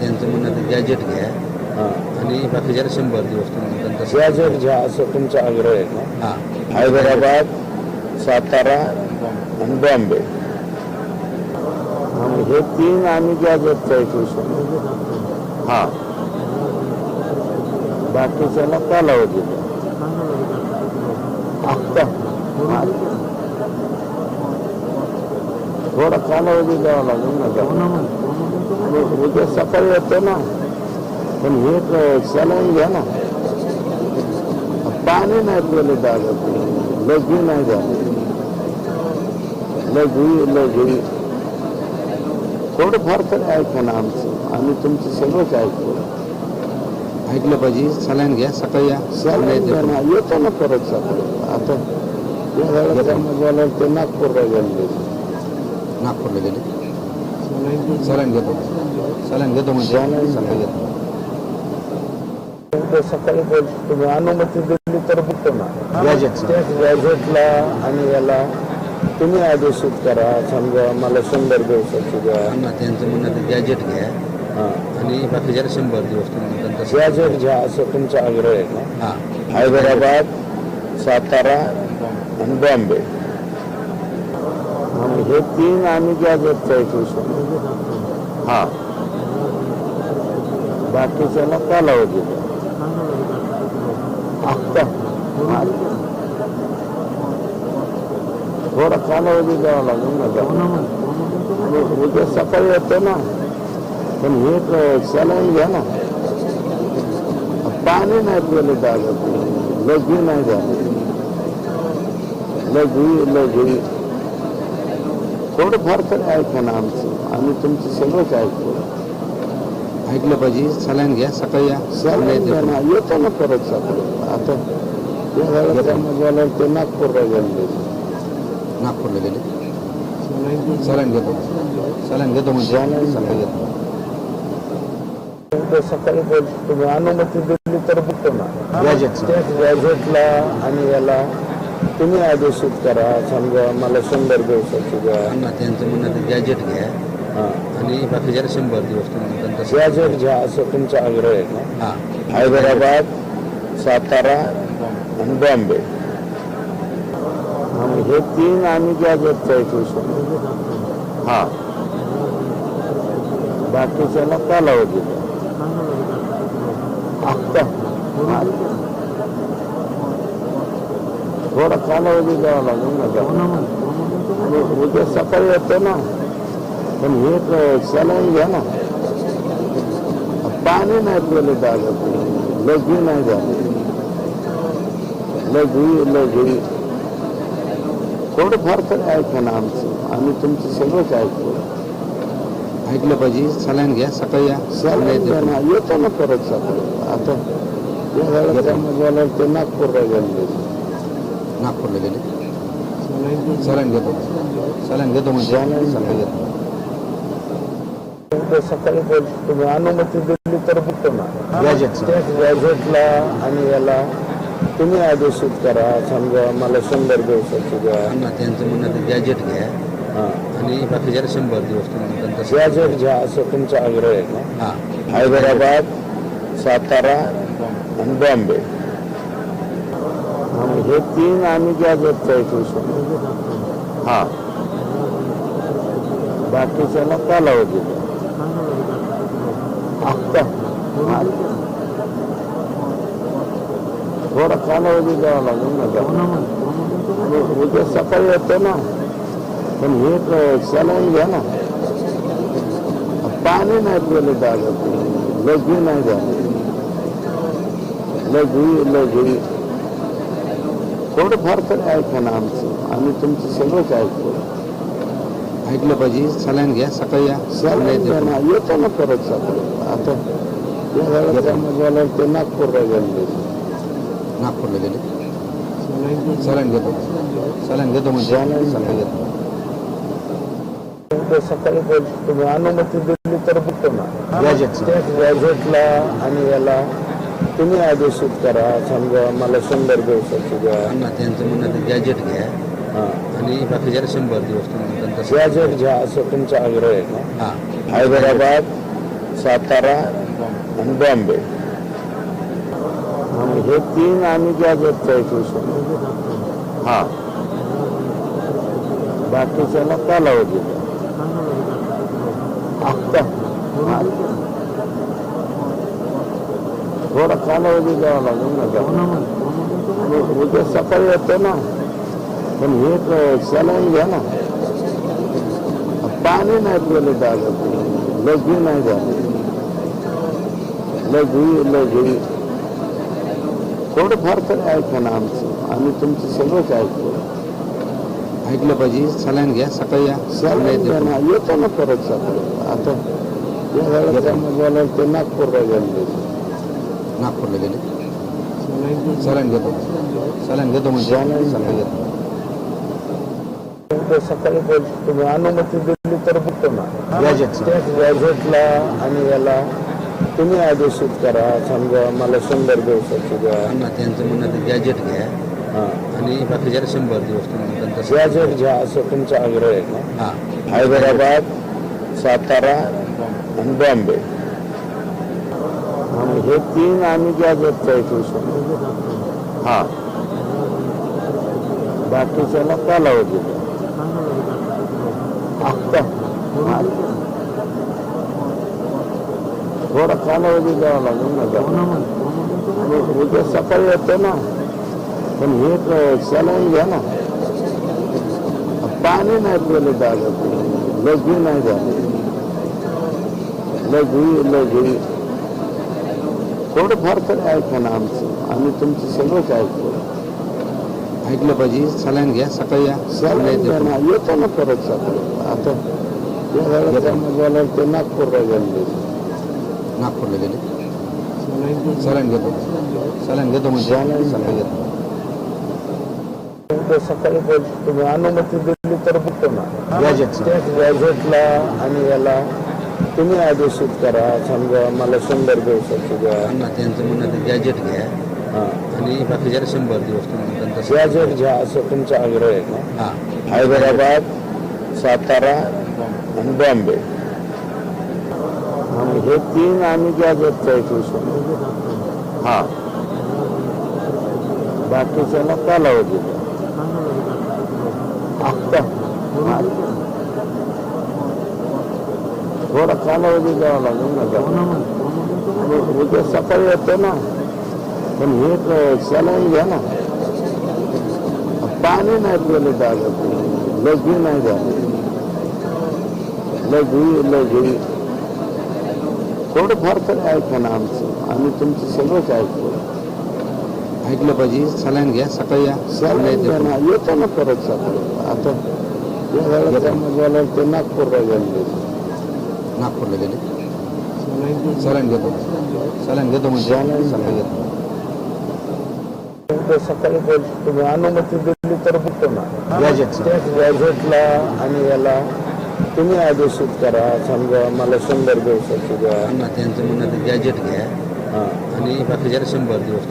त्यांचं म्हणणं गॅजेट घ्या. आणि बाकीच्याला शंभर दिवस गॅजेट घ्या असं तुमचा आग्रह आहे का हां. हैदराबाद सातारा आणि बॉम्बे. हे तीन आम्ही गॅजेटचा इशू हां. बाकीच्याला कालावधी. आत्ता. थोडा कालावधी द्यावा लागेल ना उद्या सकाळी येतो ना पण हे सलाईन घ्या ना पाणी नाही पिले दादा लघवी नाही द्या लघवी लघवी थोडंफार तरी ऐका ना आमचं आम्ही तुमचं सगळंच ऐकतो ऐकलं पाहिजे सलाईन घ्या सकाळी या सलाईन येतो ना परत सकाळी आता बोलायला ते नागपूरला गेले नागपूरला गेले. सलाईन घेतो. सलाईन घेतो म्हणजे सकाळी घेतो. सकाळी तुम्ही अनुमती दिली तर बघतो ना. गॅजेटला आणि याला तुम्ही आदेशित करा. समजा मला शंभर दिवसाची द्या. त्यांचं म्हणणं गॅजेट घ्या. आणि बाकीच्याला शंभर दिवस गॅजेट घ्या असं तुमचा आग्रह आहे हां. हैदराबाद सातारा आणि बॉम्बे. हे तीन आम्ही गॅजेटचा इशू हां बाकीच्याला कालावधी. द्या. आत्ता थोडा कालावधी द्यावा लागेल ना उद्या सकाळी येतो ना. पण हे सलाईन घ्या ना. पाणी नाही पिले दादा लघवी नाही द्या लघवी लघवी. थोडंफार तरी ऐका ना आमचं. आम्ही तुमचं सगळंच ऐकतो ऐकलं पाहिजे. सलाईन घ्या. सकाळी या. सलाईन ना येतो ना परत सकाळी. आता या वेळेला बोलायला ते नागपूरला गेले. नागपूरला गेले. सलाईन घेतो. सलाईन घेतो म्हणजे. सकाळी घेतो सकाळी बोल. तुम्ही अनुमती दिली तर बघतो ना. गॅजेटचं. तेच गॅजेटला आणि याला. तुम्ही आदेशित करा समजा मला शंभर दिवसाची द्या. त्यांना त्यांचं म्हणणं गॅजेट घ्या. हां. आणि बाकीच्याला शंभर दिवस तुम्ही गॅजेट घ्या असं तुमचा आग्रह आहे का हां. हैदराबाद सातारा आणि बॉम्बे. हे तीन आम्ही गॅजेटचा इशू हां. बाकीच्याला कालावधी. आत्ता. थोडा कालावधी द्यावा लागेल ना. आणि उद्या सकाळी येतो ना पण हे सलाईन घ्या ना पाणी नाही पिले दादा लघवी नाही द्या लघवी लघवी थोडंफार तरी ऐका ना आमचं आम्ही तुमचं सगळंच ऐकतो ऐकलं पाहिजे सलाईन घ्या सकाळी या. सलाईन द्या ना येतो ना परत सकाळी. आता? या वेळेला ते नागपूरला गेले नागपूरला गेले. सलाईन घेतो. सलाईन घेतो म्हणजे. सकाळी तुम्ही अनुमती दिली तर बघतो ना. गॅजेटला आणि याला तुम्ही आदेशित करा. समजा मला शंभर दिवसाची द्या. त्यांचं म्हणणं गॅजेट घ्या. हां. आणि बाकीच्याला शंभर दिवस गॅजेट घ्या असं तुमचा आग्रह आहे हां. हैदराबाद सातारा आणि बॉम्बे. हे तीन आम्ही गॅजेटचा इशू हा. बाकीच्याला कालावधी आत्ता. थोडा कालावधी द्यावा लागेल ना आणि हो, उद्या सकाळी येतो ना. पण हे सलाईन घ्या ना. पाणी नाही पिले दादा लघवी नाही द्या लघवी लघवी. थोडंफार तरी ऐका ना आमचं. आम्ही तुमचं सगळंच ऐकतो. ऐकलं पाहिजे. सलाईन घ्या सकाळी या. सलाईन येतो. ना. परत सकाळी. आता? या वेळेला बोलायला ते नागपूरला गेले नागपूरला गेले? सलाईन घेतो. सलाईन घेतो. म्हणजे? सकाळी घेतो. सकाळी बोल तुम्ही अनुमती दिली तर बघतो ना. गॅजेटचं. तेच गॅजेटला आणि याला तुम्ही आदेशित करा समजा मला शंभर दिवसाची द्या. त्यांना त्यांचं म्हणणं गॅजेट घ्या. हां. आणि बाकीच्याला शंभर दिवस तुम्ही त्यांचं गॅजेट घ्या असं तुमचा आग्रह आहे का हां. हैदराबाद सातारा आणि बॉम्बे. आणि हे तीन आम्ही गॅजेटचं ऐकू शकतो. हा. बाकीच्याला कालावधी द्या. थोडा कालावधी द्यावा लागेल ना. आणि उद्या सकाळी येतो ना. पण हे सलाईन घ्या ना. पाणी नाही पिले दागत लघवी नाही झाली लघवी लघवी. थोडंफार तर ऐका ना आमचं. आम्ही तुमचं सगळंच ऐकतो. ऐकलं पाहिजे. सलाईन घ्या. सकाळी या. सलाईन घ्या ना. येतो. ना परत सकाळी. आता या वेळेला बोलायला ते नागपूरला गेले. नागपूरला गेले. सलाईन घेतो. सलाईन घेतो म्हणजे. सकाळी घेतो. सकाळी बोल तुम्ही अनुमती दिली तर बघतो ना. गॅजेटला आणि याला तुम्ही आदेशित करा. समजा मला शंभर दिवसाची द्या. त्यांचं म्हणणं गॅजेट घ्या. आणि बाकीच्याला शंभर दिवस गॅजेट घ्या असं तुमचा आग्रह आहे ना. हा. हैदराबाद सातारा आणि बॉम्बे. हे तीन आम्ही गॅजेटचं ऐकू शकतो हा. बाकीच्याला कालावधी द्या. आत्ता थोडा कालावधी द्यावा लागेल ना आणि उद्या सकाळी येतो ना. पण हे सलाईन घ्या ना. पाणी नाही पिले दादा लघवी नाही झाली. लघवी लघवी. थोडंफार तर ऐका ना आमचं. आम्ही तुमचं सगळंच ऐकतो ऐकलं पाहिजे. सलाईन घ्या सकाळी या. सलाईन ना. येतो ना परत सकाळी. आता या वेळेला त्यांना बोलायला ते नागपूरला गेले. नागपूरला गेले? सलाईन घेतो. सलाईन घेतो. म्हणजे. सकाळी घेतो. उद्या सकाळी बोल तुम्ही अनुमती दिली तर बघतो ना. त्याच गॅजेटला आणि याला तुम्ही आदेशित करा समजा मला शंभर दिवसाची द्या. त्यांना त्यांचं म्हणणं गॅजेट घ्या. आणि बाकीच्याला शंभर दिवस तुम्ही त्यांचं गॅजेट घ्या असं तुमचा आग्रह आहे ना? हा. हैदराबाद सातारा आणि बॉम्बे. आणि हे तीन आम्ही गॅजेटचं ऐकू शकतो. हा. बाकीच्याला कालावधी द्या. आत्ता हा. थोडा कालावधी द्यावा लागेल ना उद्या सकाळी येतो ना. पण हे सलाईन घ्या ना. पाणी नाही पिले दागत लघवी नाही झाली. लघवी लघवी. थोडंफार तर ऐका ना आमचं. आम्ही तुमचं सगळंच ऐकतो ऐकलं पाहिजे. सलाईन घ्या. सकाळी या. सलाईन घ्या ना. येतो. ना परत सकाळी. आता या वेळेला ते नागपूरला गेले नागपूरला गेले. सलाईन घेतो. सलाईन घेतो म्हणजे. सकाळी घेतो. सकाळी तुम्ही अनुमती दिली तर बघतो ना. त्याच गॅजेटला आणि याला तुम्ही आदेशित करा. समजा मला शंभर दिवसाची द्या. त्यांचं म्हणणं गॅजेट घ्या. आणि बाकीच्याला शंभर दिवस